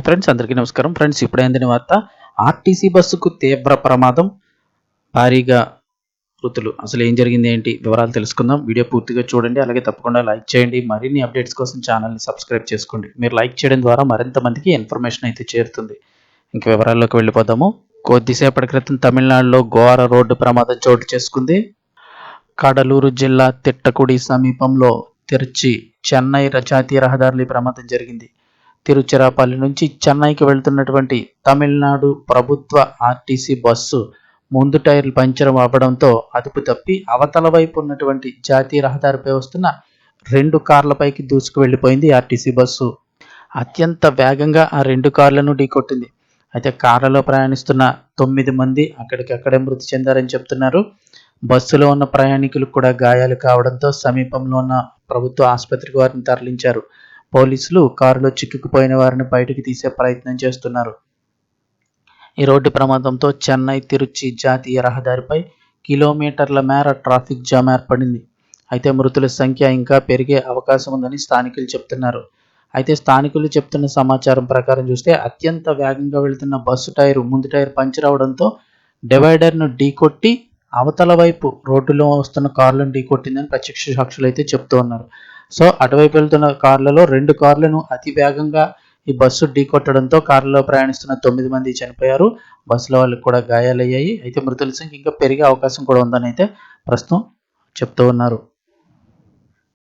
Friends అందరికీ నమస్కారం. Friends ఇప్పుడైందని వార్త ఆర్టీసీ బస్సుకు తీవ్ర ప్రమాదం. భారీగా మృతులు. అసలు ఏం జరిగింది ఏంటి? వివరాలు తెలుసుకుందాం. వీడియో పూర్తిగా చూడండి. అలాగే తప్పకుండా లైక్ చేయండి. మరిన్ని అప్డేట్స్ కోసం ఛానల్ని సబ్స్క్రైబ్ చేసుకోండి. మీరు లైక్ చేయడం ద్వారా మరింత మందికి ఇన్ఫర్మేషన్ అయితే చేరుతుంది. ఇంకా వివరాల్లోకి వెళ్ళిపోదాము. కొద్దిసేపటి క్రితం తమిళనాడులో ఘోర రోడ్డు ప్రమాదం చోటు చేసుకుంది. కడలూరు జిల్లా తిట్టకుడి సమీపంలో తిరుచి చెన్నై జాతీయ రహదారులు ప్రమాదం జరిగింది. తిరుచిరాపల్లి నుంచి చెన్నైకి వెళ్తున్నటువంటి తమిళనాడు ప్రభుత్వ ఆర్టీసీ బస్సు ముందు టైర్లు పంచరం అవ్వడంతో అదుపు తప్పి అవతల వైపు ఉన్నటువంటి జాతీయ రహదారిపై వస్తున్న రెండు కార్లపైకి దూసుకు వెళ్ళిపోయింది ఆర్టీసీ బస్సు. అత్యంత వేగంగా ఆ రెండు కార్లను ఢీకొట్టింది. అయితే కార్లలో ప్రయాణిస్తున్న తొమ్మిది మంది అక్కడికక్కడే మృతి చెందారని చెప్తున్నారు. బస్సులో ఉన్న ప్రయాణికులు కూడా గాయాలు కావడంతో సమీపంలో ఉన్న ప్రభుత్వ ఆసుపత్రికి వారిని తరలించారు. పోలీసులు కారులో చిక్కుకుపోయిన వారిని బయటకు తీసే ప్రయత్నం చేస్తున్నారు. ఈ రోడ్డు ప్రమాదంతో చెన్నై తిరుచి జాతీయ రహదారిపై కిలోమీటర్ల మేర ట్రాఫిక్ జామ్ ఏర్పడింది. అయితే మృతుల సంఖ్య ఇంకా పెరిగే అవకాశం ఉందని స్థానికులు చెప్తున్నారు. అయితే స్థానికులు చెప్తున్న సమాచారం ప్రకారం చూస్తే అత్యంత వేగంగా వెళుతున్న బస్సు టైరు ముందు టైర్ పంచర్ అవడంతో డివైడర్ను ఢీకొట్టి అవతల వైపు రోడ్డులో వస్తున్న కార్లను ఢీకొట్టిందని ప్రత్యక్ష సాక్షులు అయితే చెప్తూ ఉన్నారు. సో అటువైపు వెళ్తున్న కార్లలో రెండు కార్లను అతి వేగంగా ఈ బస్సు ఢీకొట్టడంతో కారులో ప్రయాణిస్తున్న తొమ్మిది మంది చనిపోయారు. బస్సులో వాళ్ళకి కూడా గాయాలయ్యాయి. అయితే మృతుల సంఖ్య ఇంకా పెరిగే అవకాశం కూడా ఉందని అయితే ప్రస్తుతం చెప్తూ ఉన్నారు.